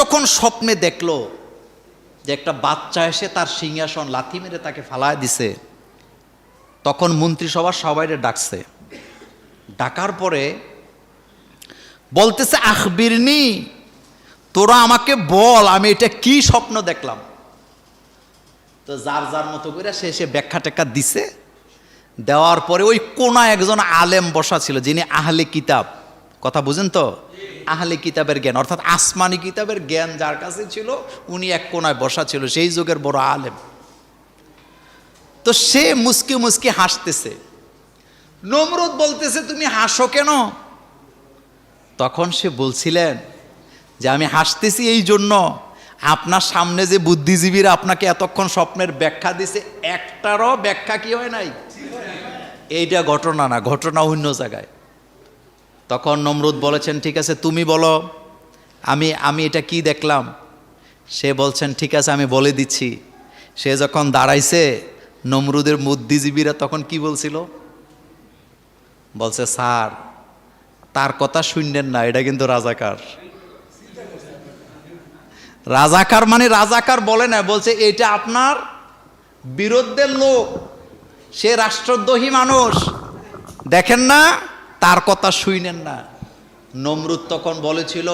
যখন স্বপ্নে দেখল যে একটা বাচ্চা এসে তার সিংহাসন লাথি মেরে তাকে ফালায় দিছে, তখন মন্ত্রিসভার সবাইরে ডাকছে। ডাকার পরে বলতেছে, আখবিরনি, তোরা আমাকে বল, আমি এটা কি স্বপ্ন দেখলাম? তো যার যার মতো করে সে সে ব্যাখ্যা টেক্কা দিছে। দেওয়ার পরে ওই কোনা একজন আলেম বসা ছিল, যিনি আহলে কিতাব। কথা বুঝেন তো? আহলে কিতাবের জ্ঞান, অর্থাৎ আসমানি কিতাবের জ্ঞান যার কাছে ছিল, উনি এক কোনায় বসা ছিল, সেই যুগের বড় আলেম। তো সে মুসকি মুসকি হাসতেছে। নমরুদ বলতেছে, তুমি হাসো কেন? তখন সে বলছিলেন যে, আমি হাসতেছি এই জন্য। আপনার সামনে যে বুদ্ধিজীবীরা আপনাকে এতক্ষণ স্বপ্নের ব্যাখ্যা দিছে, একটারও ব্যাখ্যা কি হয় নাই? এইটা ঘটনা না, ঘটনা অন্য জায়গায়। তখন নমরুদ বলেছেন, ঠিক আছে, তুমি বলো, আমি আমি এটা কি দেখলাম? সে বলছেন, ঠিক আছে, আমি বলে দিচ্ছি। সে যখন দাঁড়াইছে, নমরুদের বুদ্ধিজীবীরা তখন কি বলছিল? বলছে, স্যার, তার কথা শুনলেন না, এটা কিন্তু রাজাকার। রাজাকার মানে রাজাকার বলে না, বলছে, এটা আপনার বিরুদ্ধের লোক, সে রাষ্ট্রদ্রোহী মানুষ। দেখেন না তার কথা শুইনেন না। নমরুদ তখন বলেছিল,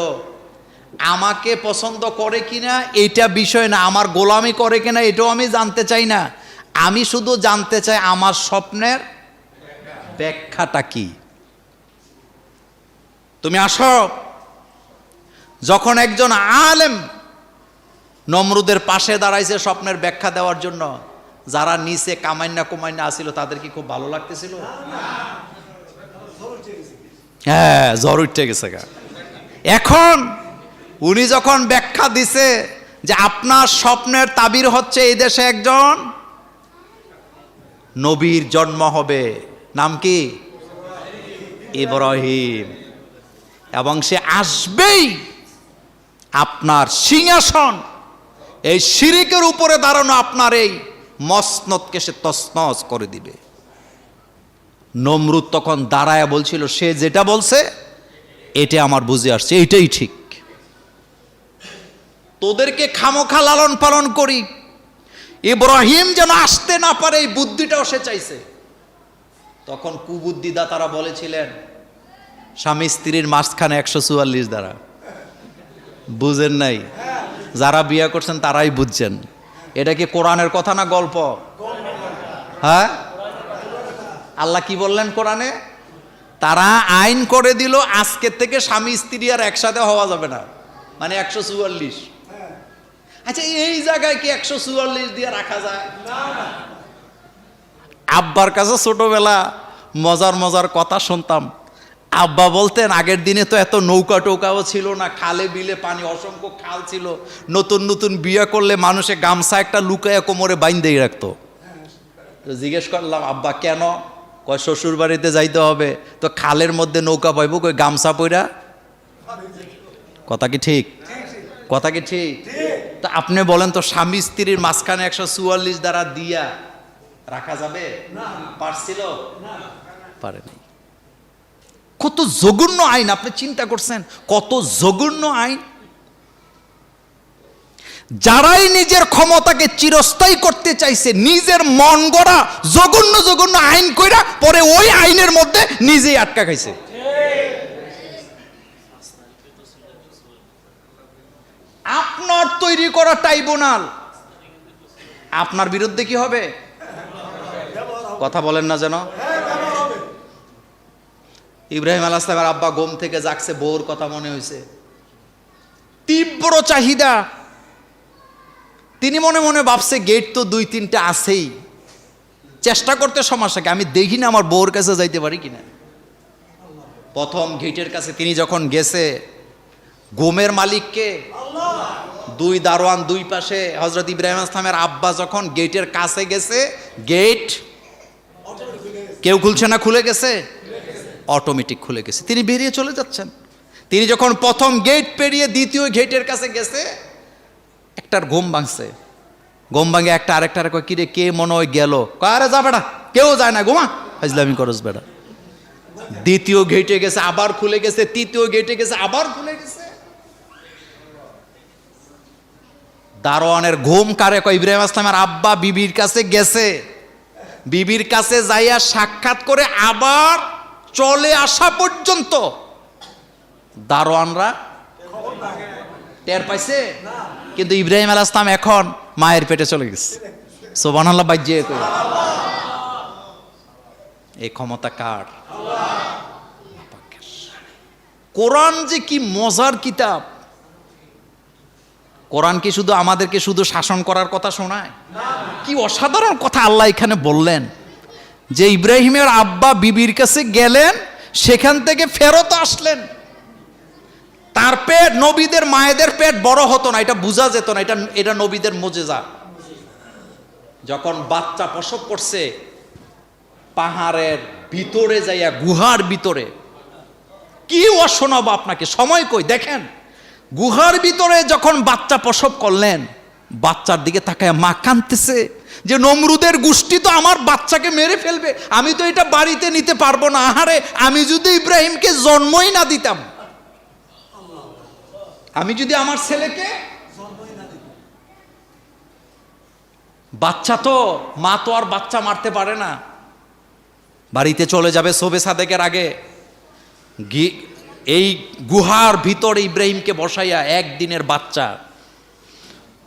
আমাকে পছন্দ করে কিনা এটা বিষয় না, আমার গোলামি করে কিনা এটাও আমি জানতে চাই না। আমি শুধু জানতে চাই আমার স্বপ্নের ব্যাখ্যাটা কি। তুমি আসো। যখন একজন আলেম নমরুদের পাশে দাঁড়াইছে স্বপ্নের ব্যাখ্যা দেওয়ার জন্য, যারা নিচে কামাইনা কুমাইনা আসিল তাদের কি খুব ভালো লাগতেছিল? হ্যাঁ জ্বর উঠে গেছে গা। এখন উনি যখন ব্যাখ্যা দিছে যে আপনার স্বপ্নের তাবির হচ্ছে এই দেশে একজন, নবীর জন্ম হবে। নাম কি? ইব্রাহিম। এবং সে আসবেই আপনার সিংহাসন। এই শিরিকের উপরে দাঁড়ানো আপনার এই মসনদকে সে তসনস করে দিবে। নমরুদ তখন দাঁড়ায় বলছিল, সে যেটা বলছে, এটা আমার বুঝে আসছে, এইটাই ঠিক। তোদেরকে খামোখা লালন পালন করি। ইব্রাহিম যেন আসতে না পারে, এই বুদ্ধিটাও সে চাইছে। তখন কুবুদ্দিদা তারা বলেছিলেন, স্বামী স্ত্রীর মাঝখানে একশো চুয়াল্লিশ দ্বারা। বুঝেন নাই, যারা বিয়ে করছেন তারাই বুঝছেন। এটা কি কোরআনের কথা না গল্প? হ্যাঁ? আল্লাহ কি বললেন কোরআনে? তারা আইন করে দিল আজকের থেকে স্বামী স্ত্রী আর একসাথে হওয়া যাবে না। মানে একশো চুয়াল্লিশ। আচ্ছা এই জায়গায় কি একশো চুয়াল্লিশ দিয়ে রাখা যায়? আব্বার কাছে ছোটবেলা মজার মজার কথা শুনতাম। আব্বা বলতেন, আগের দিনে তো এত নৌকা টৌকাও ছিল না, খালে বিলে পানি, অসংখ্য খাল ছিল। নতুন নতুন বিয়ে করলে মানুষে গামছা একটা লুকায় কোমরে বাইন্দেই রাখতো। জিজ্ঞেস করলাম, আব্বা, কেন? কয় শ্বশুর বাড়িতে যাইতে হবে, তো খালের মধ্যে নৌকা পাইব কই গামছা পইরা? কথা কি ঠিক? কথা কি ঠিক? তো আপনি বলেন তো, স্বামী স্ত্রীর মাঝখানে একশো চুয়াল্লিশ দ্বারা দিয়া রাখা যাবে? পারছিল? পারেনি কত জঘন্য আইন, আপনি চিন্তা করছেন, কত জঘন্য আইন। যারাই নিজের ক্ষমতাকে চিরস্থায়ী করতে চাইছে, নিজের মন গড়া, জঘন্য জঘন্য আইন কইরা পরে ওই আইনের মধ্যে নিজেই আটকা খাইছে। আপনার তৈরি করা ট্রাইব্যুনাল, আপনার বিরুদ্ধে কি হবে? কথা বলেন না যেন। ইব্রাহিম আলাহ সালামের আব্বা গোম থেকে জাগছে, বউর কথা মনে হয়েছে তীব্র চাহিদা তিনি মনে মনে ভাবছে, গেট তো দুই তিনটা আছেই। চেষ্টা করতে সমস্যাকে আমি দেখি না আমার বউর কাছে যাইতে পারি কিনা? প্রথম গেটের কাছে তিনি যখন গেছে গোমের মালিককে দুই দারোয়ান দুই পাশে হজরত ইব্রাহিম আসলামের আব্বা যখন গেটের কাছে গেছে, গেট কেউ খুলছে না, খুলে গেছে? অটোমেটিক খুলে গেছে। তিনি বেরিয়ে চলে যাচ্ছেন। তিনি যখন প্রথম গেট পেরিয়ে দ্বিতীয় গেটের কাছে গেছে একটার ঘুম ভাঙছে। ঘুম ভাঙে একটা আরেকটা কয় কিরে কে মনে হয় গেল? কয়, আরে যা বেটা কেউ যায় না ঘুমা। হাজলামি করস বেটা। দ্বিতীয় গেটে গেছে আবার খুলে গেছে তৃতীয় গেটে গেছে আবার খুলে গেছে। দারোয়ানের ঘুম কারে কয় ইব্রাহিম আসলামের আব্বা বিবির কাছে গেছে। বিবির কাছে যাইয়া সাক্ষাৎ করে আবার চলে আসা পর্যন্ত। দারোয়ানরা টের পাইছে? কিন্তু ইব্রাহিম আল ইসলাম এখন মায়ের পেটে চলে গেছে। সোবান আল্লাহ বাজ্যে এই ক্ষমতা কার? কোরআন যে কি মজার কিতাব। কোরআন কি শুধু আমাদেরকে শুধু শাসন করার কথা শোনায়? কি অসাধারণ কথা আল্লাহ এখানে বললেন। যে ইব্রাহিমের আব্বা বিবির কাছে গেলেন, সেখান থেকে ফেরত আসলেন। তার পেট নবীদের মায়েদের পেট বড় হতো না, এটা বোঝা যেত না, এটা এটা নবীদের মজেজা। যখন বাচ্চা প্রসব করছে, পাহাড়ের ভিতরে যাইয়া, গুহার ভিতরে, কি অশোনাবো আপনাকে, সময় কই, দেখেন। গুহার ভিতরে যখন বাচ্চা প্রসব করলেন, বাচ্চার দিকে তাকায় মা কাঁদতেছে যে, নমরুদের গোষ্ঠী তো আমার বাচ্চাকে মেরে ফেলবে, আমি তো এটা বাড়িতে নিতে পারব না। আহারে, আমি যদি ইব্রাহিমকে জন্মই না দিতাম আমি যদি আমার ছেলেকে বাচ্চা তো, মা তো আর বাচ্চা মারতে পারে না। বাড়িতে চলে যাবে সোবে সাদেকের আগে। এই গুহার ভিতরে ইব্রাহিমকে বসাইয়া একদিনের বাচ্চা।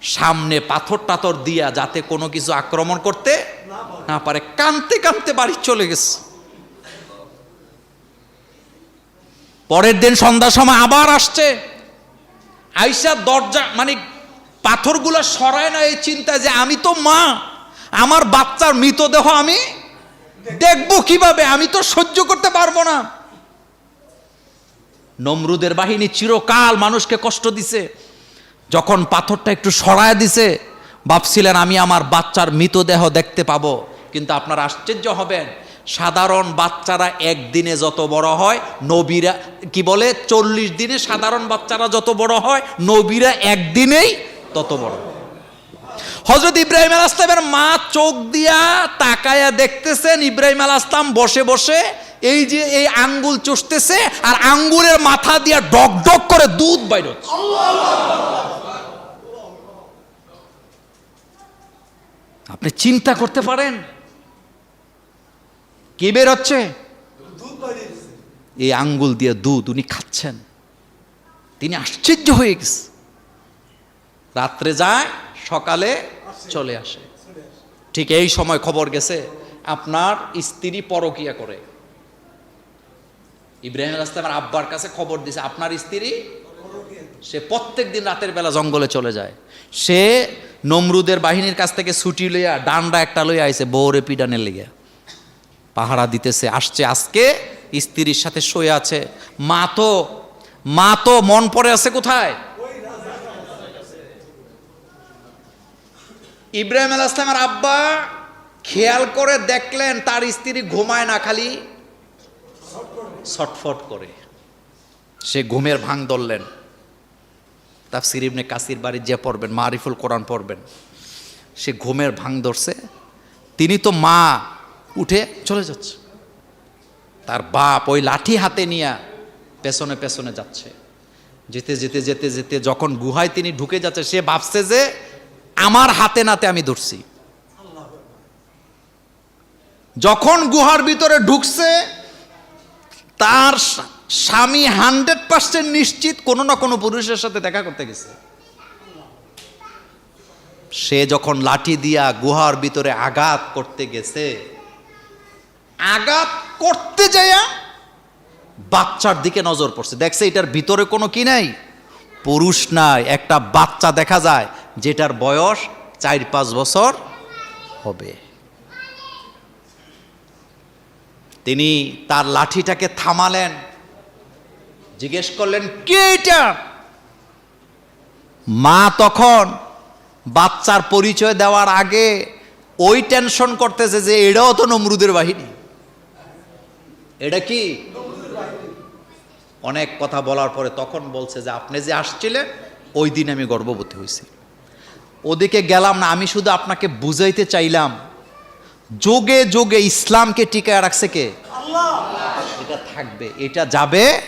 সামনে পাথর টাথর দিয়া যাতে কোনো কিছু আক্রমণ করতে না পারে। কানতে কানতে বাড়ি চলে গেছে। পরের দিন সন্ধ্যার সময় আবার আসছে। আইসা দরজা মানে পাথরগুলো সরায় না এই চিন্তা যে আমি তো মা, আমার বাচ্চার মৃতদেহ আমি দেখব কীভাবে? আমি তো সহ্য করতে পারব না। নমরুদের বাহিনী চিরকাল মানুষকে কষ্ট দিছে। যখন পাথরটা একটু সরায় দিছে, ভাবছিলেন আমি আমার বাচ্চার মৃতদেহ দেখতে পাবো, কিন্তু আপনার আশ্চর্য হবেন সাধারণ বাচ্চারা একদিনে যত বড় হয়, নবীরা, কি বলে? চল্লিশ দিনে সাধারণ বাচ্চারা যত বড় হয়, নবীরা একদিনেই তত বড় হজরত ইব্রাহিম আল আসলামের মা চোখ দিয়া তাকায়া দেখতেছেন, ইব্রাহিম আল আসলাম বসে বসে এই যে এই আঙ্গুল চষতেছে আর আঙ্গুলের মাথা দিয়া ডক ডক করে দুধ বাইর আপনি চিন্তা করতে পারেন কি বের হচ্ছে এই আঙ্গুল দিয়ে দুধ উনি খাচ্ছেন। তিনি আশ্চর্য হয়ে গেছে। রাত্রে যায় সকালে চলে আসে। ঠিক এই সময় খবর গেছে আপনার স্ত্রী পরকিয়া করে। ইব্রাহিম আল ইসলামের আব্বার কাছে খবর দিছে আপনার স্ত্রী সে প্রত্যেক দিন রাতের বেলা জঙ্গলে চলে যায়। সে নমরুদের বাহিনীর কাছ থেকে ছুটি লইয়া ডান্ডা একটা লইয়া আইছে বউরে পিডানের লেগে পাহারা দিতেছে, আসছে আজকে, স্ত্রীর সাথে শুয়ে আছে। মা তো মা তো মন পড়ে আছে কোথায়? ইব্রাহিম আল ইসলামের আব্বা খেয়াল করে দেখলেন তার স্ত্রী ঘুমায় না, খালি ছটফট করে। সে ঘুমের ভাঙ ধরলেন। তাফসির ইবনে কাসির বাড়ি যে পড়বেন, মারিফুল কোরআন পড়বেন। সে ঘুমের ভাঙ ধরছে। তিনি তো মা উঠে চলে যাচ্ছে। তার বাপ ওই লাঠি হাতে নিয়ে পেছনে পেছনে যাচ্ছে। যেতে যেতে যেতে যেতে যখন গুহায় তিনি ঢুকে যাচ্ছে, সে ভাবছে যে আমার হাতে নাতে আমি ধরছি। যখন গুহার ভিতরে ঢুকছে, তার স্বামী হান্ড্রেড পার্সেন্ট নিশ্চিত কোনো না কোনো পুরুষের সাথে দেখা করতে গেছে। সে যখন লাঠি দিয়া গুহার ভিতরে আঘাত করতে গেছে আঘাত করতে যাইয়া বাচ্চার দিকে নজর পড়ছে। দেখছে এটার ভিতরে কোনো কি নাই? পুরুষ নাই। একটা বাচ্চা দেখা যায়, যেটার বয়স চার পাঁচ বছর হবে। তিনি তার লাঠিটাকে থামালেন। জিজ্ঞেস করলেন, কে এটা? মা তখন বাচ্চার পরিচয় দেওয়ার আগে ওই টেনশন করতেছে যে এটাও তো নমরুদের বাহিনী। এটা কি? অনেক কথা বলার পরে তখন বলছে যে আপনি যে আসছিলেন ওই দিন আমি গর্ভবতী হয়েছি। ওদিকে গেলাম না আমি শুধু আপনাকে বুঝাইতে চাইলাম যোগে যোগে ইসলামকে টিকায় রাখছে কে? এটা থাকবে এটা যাবে